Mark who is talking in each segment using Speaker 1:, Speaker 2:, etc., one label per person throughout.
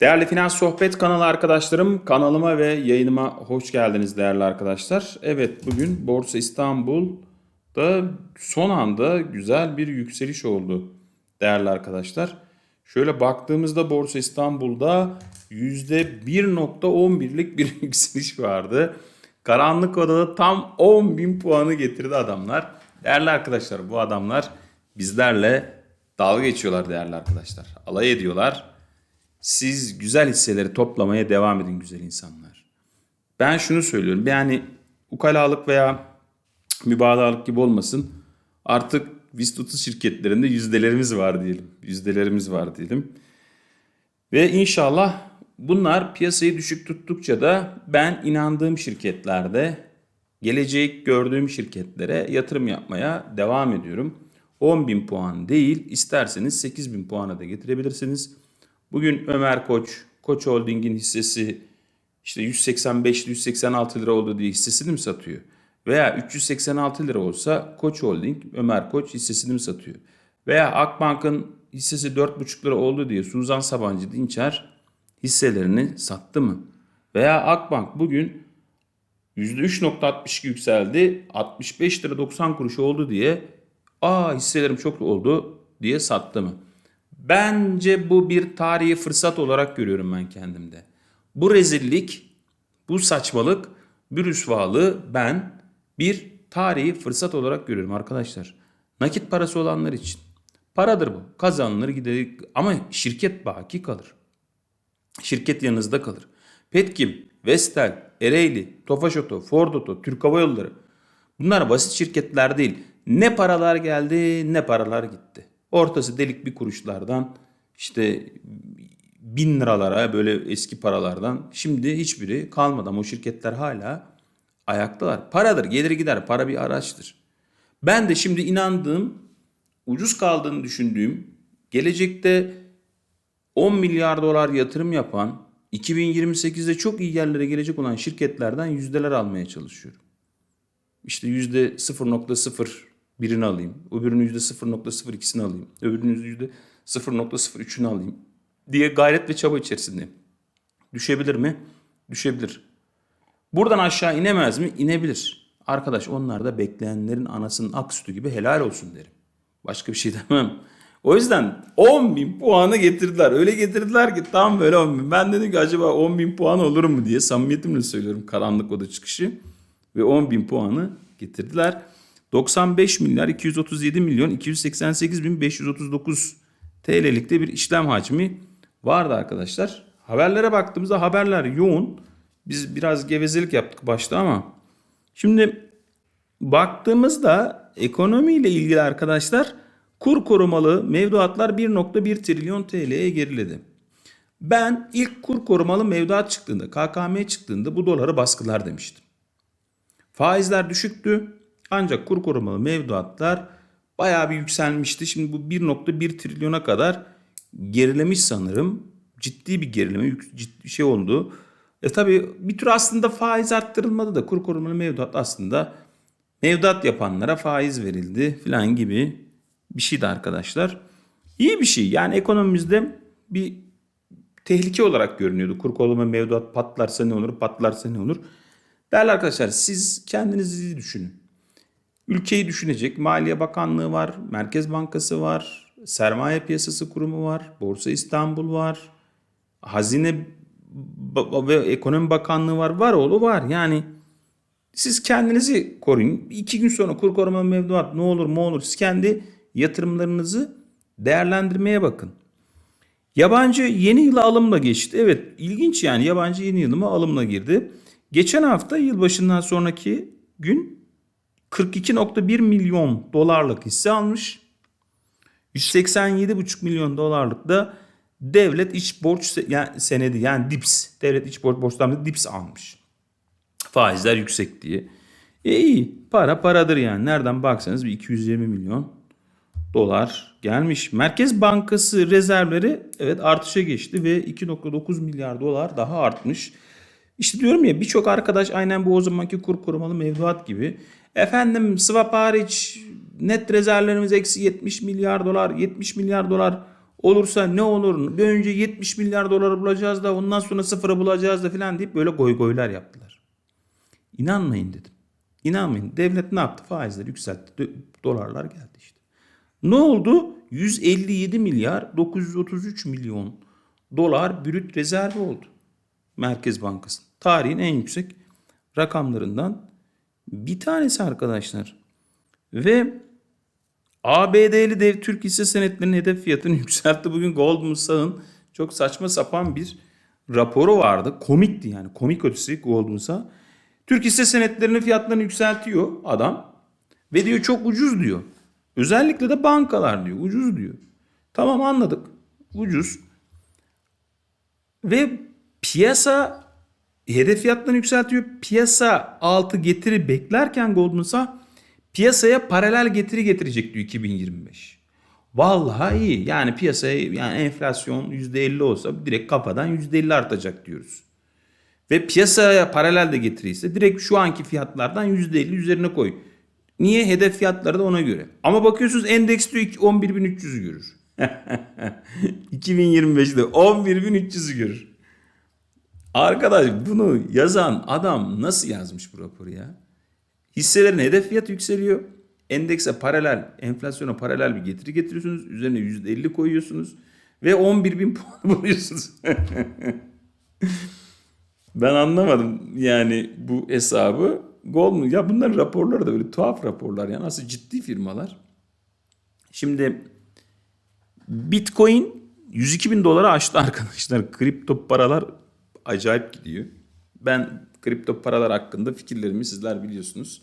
Speaker 1: Değerli Finans Sohbet kanalı arkadaşlarım, kanalıma ve yayınıma hoş geldiniz değerli arkadaşlar. Evet bugün Borsa İstanbul'da son anda güzel bir yükseliş oldu değerli arkadaşlar. Şöyle baktığımızda Borsa İstanbul'da %1.11'lik bir yükseliş vardı. Karanlık odada tam 10.000 puanı getirdi adamlar. Değerli arkadaşlar bu adamlar bizlerle dalga geçiyorlar değerli arkadaşlar. Alay ediyorlar. Siz güzel hisseleri toplamaya devam edin güzel insanlar. Ben şunu söylüyorum. Yani ukalalık veya mübalağalık gibi olmasın. Artık 30 şirketlerinde yüzdelerimiz var diyelim. Yüzdelerimiz var diyelim. Ve inşallah bunlar piyasayı düşük tuttukça da ben inandığım şirketlerde gelecek gördüğüm şirketlere yatırım yapmaya devam ediyorum. 10.000 puan değil isterseniz 8.000 puana da getirebilirsiniz. Bugün Ömer Koç, Koç Holding'in hissesi işte 185-186 lira oldu diye hissesini mi satıyor? Veya 386 lira olsa Koç Holding, Ömer Koç hissesini mi satıyor? Veya Akbank'ın hissesi 4,5 lira oldu diye Suzan Sabancı Dinçer hisselerini sattı mı? Veya Akbank bugün %3.62 yükseldi. 65 lira 90 kuruş oldu diye aa hisselerim çok oldu diye sattı mı? Bence bu bir tarihi fırsat olarak görüyorum ben kendimde. Bu rezillik, bu saçmalık, bir rüsvalığı ben bir tarihi fırsat olarak görüyorum arkadaşlar. Nakit parası olanlar için. Paradır bu. Kazanılır gider ama şirket baki kalır. Şirket yanınızda kalır. Petkim, Vestel, Ereğli, Tofaş Oto, Ford Oto, Türk Hava Yolları. Bunlar basit şirketler değil. Ne paralar geldi ne paralar gitti. Ortası delik bir kuruşlardan işte bin liralara böyle eski paralardan şimdi hiçbiri kalmadı ama o şirketler hala ayaktalar. Paradır gelir gider para bir araçtır. Ben de şimdi inandığım ucuz kaldığını düşündüğüm gelecekte 10 milyar dolar yatırım yapan 2028'de çok iyi yerlere gelecek olan şirketlerden yüzdeler almaya çalışıyorum. İşte yüzde 0.0 birini alayım. Öbürünün yüzde 0.02'sini alayım. Öbürünün yüzde 0.03'ünü alayım diye gayret ve çaba içerisindeyim. Düşebilir mi? Düşebilir. Buradan aşağı inemez mi? İnebilir. Arkadaş onlar da bekleyenlerin anasının ak sütü gibi helal olsun derim. Başka bir şey demem. O yüzden 10 bin puanı getirdiler. Öyle getirdiler ki tam böyle 10 bin. Ben dedim ki acaba 10 bin puan olur mu diye samimiyetimle söylüyorum karanlık oda çıkışı. Ve 10 bin puanı getirdiler. 95 milyar 237 milyon 288 bin 539 TL'likte bir işlem hacmi vardı arkadaşlar. Haberlere baktığımızda haberler yoğun. Biz biraz gevezelik yaptık başta ama şimdi baktığımızda ekonomiyle ilgili arkadaşlar kur korumalı mevduatlar 1.1 trilyon TL'ye geriledi. Ben ilk kur korumalı mevduat çıktığında KKM çıktığında bu doları baskılar demiştim. Faizler düşüktü. Ancak kur korumalı mevduatlar bayağı bir yükselmişti. Şimdi bu 1.1 trilyona kadar gerilemiş sanırım. Ciddi bir gerileme, ciddi şey oldu. E tabi bir tür aslında faiz arttırılmadı da kur korumalı mevduat aslında mevduat yapanlara faiz verildi falan gibi bir şeydi arkadaşlar. İyi bir şey. Yani ekonomimizde bir tehlike olarak görünüyordu. Kur korumalı mevduat patlarsa ne olur, patlarsa ne olur. Değerli arkadaşlar siz kendinizi düşünün. Ülkeyi düşünecek Maliye Bakanlığı var, Merkez Bankası var, Sermaye Piyasası Kurumu var, Borsa İstanbul var, Hazine ve Ekonomi Bakanlığı var. Var oğlu var. Yani siz kendinizi koruyun. İki gün sonra kur koruma mevduat ne olur mu olur. Siz kendi yatırımlarınızı değerlendirmeye bakın. Yabancı yeni yıla alımla geçti. Evet ilginç yani yabancı yeni yılıma alımla girdi. Geçen hafta yılbaşından sonraki gün 42.1 milyon dolarlık hisse almış. 187,5 milyon dolarlık da devlet iç borç senedi yani DIPS, devlet iç borç borçlanması DIPS almış. Faizler yüksek diye. E iyi para paradır yani nereden baksanız bir 220 milyon dolar gelmiş. Merkez Bankası rezervleri evet artışa geçti ve 2.9 milyar dolar daha artmış. İşte diyorum ya birçok arkadaş aynen bu o zamanki kur korumalı mevduat gibi. Efendim swap hariç net rezervlerimiz eksi 70 milyar dolar 70 milyar dolar Olursa ne olur? Bir önce 70 milyar doları bulacağız da ondan sonra sıfıra bulacağız da filan deyip böyle goy goylar yaptılar. İnanmayın dedim. İnanmayın. Devlet ne yaptı? Faizleri yükseltti. Dolarlar geldi işte. Ne oldu? 157 milyar 933 milyon dolar brüt rezervi oldu. Merkez Bankası. Tarihin en yüksek rakamlarından bir tanesi arkadaşlar. Ve ABD'li dev Türk hisse senetlerinin hedef fiyatını yükseltti. Bugün Goldman Sachs'ın çok saçma sapan bir raporu vardı. Komikti yani. Komik ötesi Goldman Sachs. Türk hisse senetlerinin fiyatlarını yükseltiyor adam. Ve diyor çok ucuz diyor. Özellikle de bankalar diyor. Ucuz diyor. Tamam anladık. Ucuz. Ve piyasa hedef fiyatlarını yükseltiyor. Piyasa altı getiri beklerken Goldman Sachs piyasaya paralel getiri getirecek diyor 2025. Vallahi iyi. Yani piyasaya yani enflasyon %50 olsa direkt kafadan %50 artacak diyoruz. Ve piyasaya paralel de getirirse direkt şu anki fiyatlardan %50 üzerine koy. Niye? Hedef fiyatları da ona göre. Ama bakıyorsunuz endeks diyor ki 11.300'ü görür. 2025'de 11.300'ü görür. Arkadaş bunu yazan adam nasıl yazmış bu raporu ya? Hisselerin hedef fiyatı yükseliyor. Endekse paralel, enflasyona paralel bir getiri getiriyorsunuz. Üzerine %50 koyuyorsunuz. Ve 11 bin puan buluyorsunuz. ben anlamadım yani bu hesabı. Goldman ya bunların raporları da böyle tuhaf raporlar yani nasıl ciddi firmalar. Şimdi Bitcoin 102 bin dolara aştı arkadaşlar. Kripto paralar acayip gidiyor. Ben kripto paralar hakkında fikirlerimi sizler biliyorsunuz.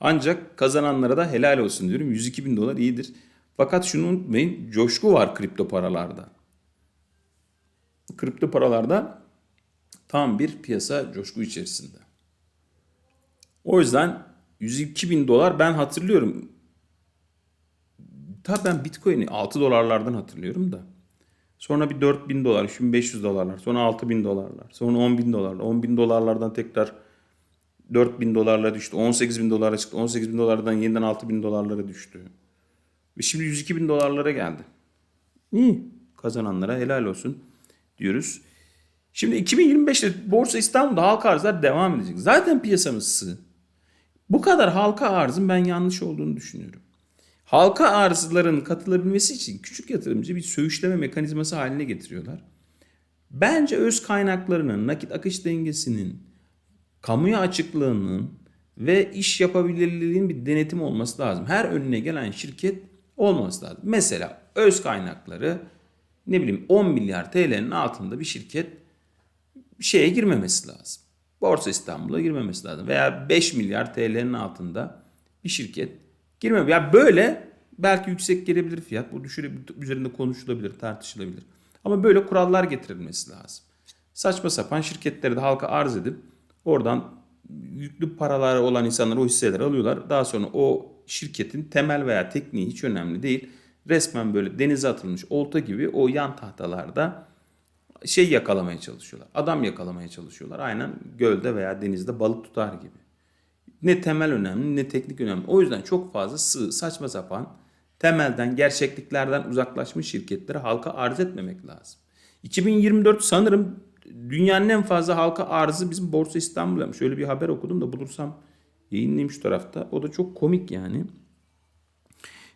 Speaker 1: Ancak kazananlara da helal olsun diyorum. 102 bin dolar iyidir. Fakat şunu unutmayın coşku var kripto paralarda. Kripto paralarda tam bir piyasa coşku içerisinde. O yüzden 102 bin dolar ben hatırlıyorum. Tabii ben Bitcoin'i 6 dolarlardan hatırlıyorum da. Sonra bir 4 bin dolar, 3500 dolarlar, sonra 6 bin dolarlar, sonra 10 bin dolarlar. 10 bin dolarlardan tekrar 4 bin dolarlara düştü. 18 bin dolara çıktı. 18 bin dolardan yeniden 6 bin dolarlara düştü. Ve şimdi 102 bin dolarlara geldi. İyi. Kazananlara helal olsun diyoruz. Şimdi 2025'te Borsa İstanbul'da halka arzlar devam edecek. Zaten piyasamız sığ. Bu kadar halka arzın ben yanlış olduğunu düşünüyorum. Halka arzların katılabilmesi için küçük yatırımcı bir söğüşleme mekanizması haline getiriyorlar. Bence öz kaynaklarının, nakit akış dengesinin, kamuya açıklığının ve iş yapabilirliğinin bir denetim olması lazım. Her önüne gelen şirket olması lazım. Mesela öz kaynakları ne bileyim 10 milyar TL'nin altında bir şirket şeye girmemesi lazım. Borsa İstanbul'a girmemesi lazım. Veya 5 milyar TL'nin altında bir şirket girmemesi. Ya böyle belki yüksek gelebilir fiyat. Bu düşürü üzerinde konuşulabilir, tartışılabilir. Ama böyle kurallar getirilmesi lazım. Saçma sapan şirketleri de halka arz edip oradan yüklü paraları olan insanlar o hisseleri alıyorlar. Daha sonra o şirketin temel veya tekniği hiç önemli değil. Resmen böyle denize atılmış olta gibi o yan tahtalarda şey yakalamaya çalışıyorlar. Adam yakalamaya çalışıyorlar. Aynen gölde veya denizde balık tutar gibi. Ne temel önemli ne teknik önemli. O yüzden çok fazla sığ, saçma sapan temelden, gerçekliklerden uzaklaşmış şirketleri halka arz etmemek lazım. 2024 sanırım dünyanın en fazla halka arzı bizim Borsa İstanbul yapmış. Öyle bir haber okudum da bulursam yayınlayayım şu tarafta. O da çok komik yani.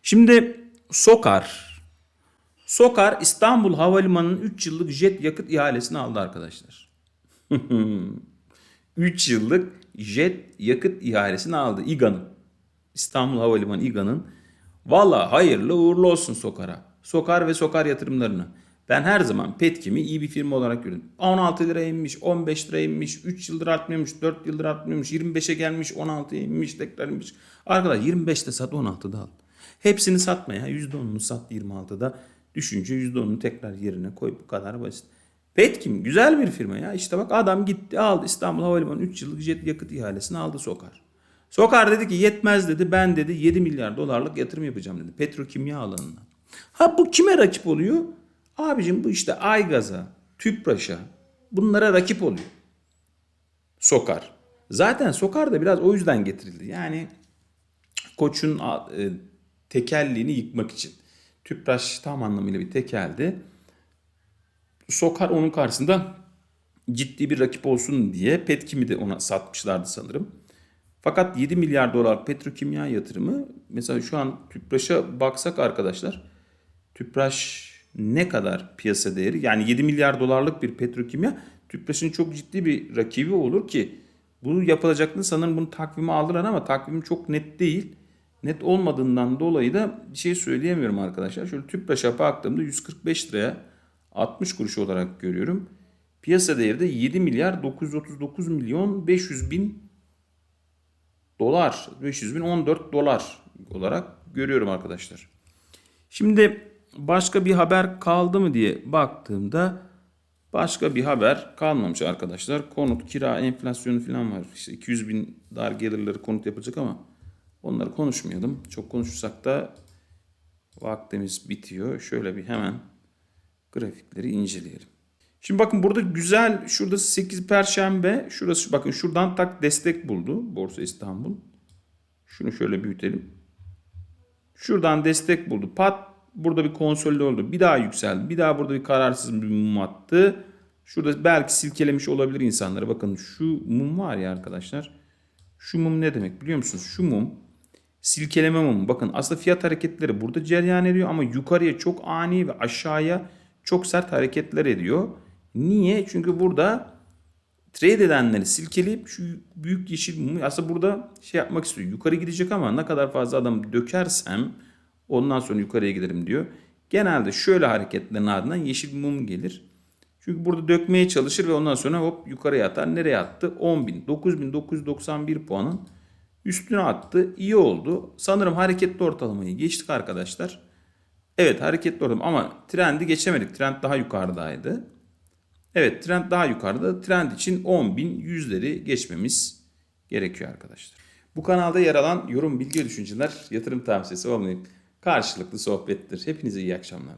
Speaker 1: Şimdi Sokar. Sokar İstanbul Havalimanı'nın 3 yıllık jet yakıt ihalesini aldı arkadaşlar. 3 yıllık jet yakıt ihalesini aldı İGA'nın. İstanbul Havalimanı İGA'nın. Valla hayırlı uğurlu olsun Sokar'a. Sokar ve Sokar yatırımlarını. Ben her zaman Petkim'i iyi bir firma olarak gördüm. 16 lira inmiş, 15 lira inmiş, 3 yıldır artmıyormuş, 4 yıldır artmıyormuş, 25'e gelmiş, 16'ya inmiş, tekrar inmiş. Arkadaş 25'te sat, 16'da al. Hepsini satma ya. %10'unu sat 26'da. Düşünce %10'unu tekrar yerine koy. Bu kadar basit. Petkim güzel bir firma ya. İşte bak adam gitti aldı İstanbul Havalimanı 3 yıllık jet yakıt ihalesini aldı Sokar. Sokar dedi ki yetmez dedi ben dedi 7 milyar dolarlık yatırım yapacağım dedi. Petrokimya alanına. Ha bu kime rakip oluyor? Abicim bu işte Aygaz'a, Tüpraş'a bunlara rakip oluyor. Sokar. Zaten Sokar da biraz o yüzden getirildi. Yani koçun e, tekelliğini yıkmak için. Tüpraş tam anlamıyla bir tekeldi. Sokar onun karşısında ciddi bir rakip olsun diye Petkim'i de ona satmışlardı sanırım. Fakat 7 milyar dolar petrokimya yatırımı mesela şu an Tüpraş'a baksak arkadaşlar Tüpraş ne kadar piyasa değeri yani 7 milyar dolarlık bir petrokimya Tüpraş'ın çok ciddi bir rakibi olur ki bu yapılacaktı sanırım bunu takvime aldılar ama takvim çok net değil. Net olmadığından dolayı da bir şey söyleyemiyorum arkadaşlar. Şöyle Tüpraş'a baktığımda 145 liraya 60 kuruş olarak görüyorum. Piyasa değeri de 7 milyar 939 milyon 500 bin dolar. 500 bin 14 dolar olarak görüyorum arkadaşlar. Şimdi başka bir haber kaldı mı diye baktığımda başka bir haber kalmamış arkadaşlar. Konut, kira, enflasyonu falan var. İşte 200 bin dar gelirleri konut yapacak ama onları konuşmayalım. Çok konuşursak da vaktimiz bitiyor. Şöyle bir hemen grafikleri inceleyelim. Şimdi bakın burada güzel şurada 8 perşembe şurası bakın şuradan tak destek buldu Borsa İstanbul. Şunu şöyle büyütelim. Şuradan destek buldu. Pat burada bir konsolide oldu. Bir daha yükseldi. Bir daha burada bir kararsız bir mum attı. Şurada belki silkelemiş olabilir insanları. Bakın şu mum var ya arkadaşlar. Şu mum ne demek biliyor musunuz? Şu mum silkeleme mumu. Bakın aslında fiyat hareketleri burada cereyan ediyor ama yukarıya çok ani ve aşağıya çok sert hareketler ediyor. Niye? Çünkü burada trade edenleri silkeleyip şu büyük yeşil mumu aslında burada şey yapmak istiyor. Yukarı gidecek ama ne kadar fazla adam dökersem ondan sonra yukarıya giderim diyor. Genelde şöyle hareketlerin ardından yeşil mum gelir. Çünkü burada dökmeye çalışır ve ondan sonra hop yukarıya atar. Nereye attı? 10.000. 9.991 puanın üstüne attı. İyi oldu. Sanırım hareketli ortalamayı geçtik arkadaşlar. Evet hareketli ortalama ama trendi geçemedik. Trend daha yukarıdaydı. Evet trend daha yukarıda. Trend için 10.100'leri geçmemiz gerekiyor arkadaşlar. Bu kanalda yer alan yorum, bilgi ve düşünceler yatırım tavsiyesi olmayıp karşılıklı sohbettir. Hepinize iyi akşamlar.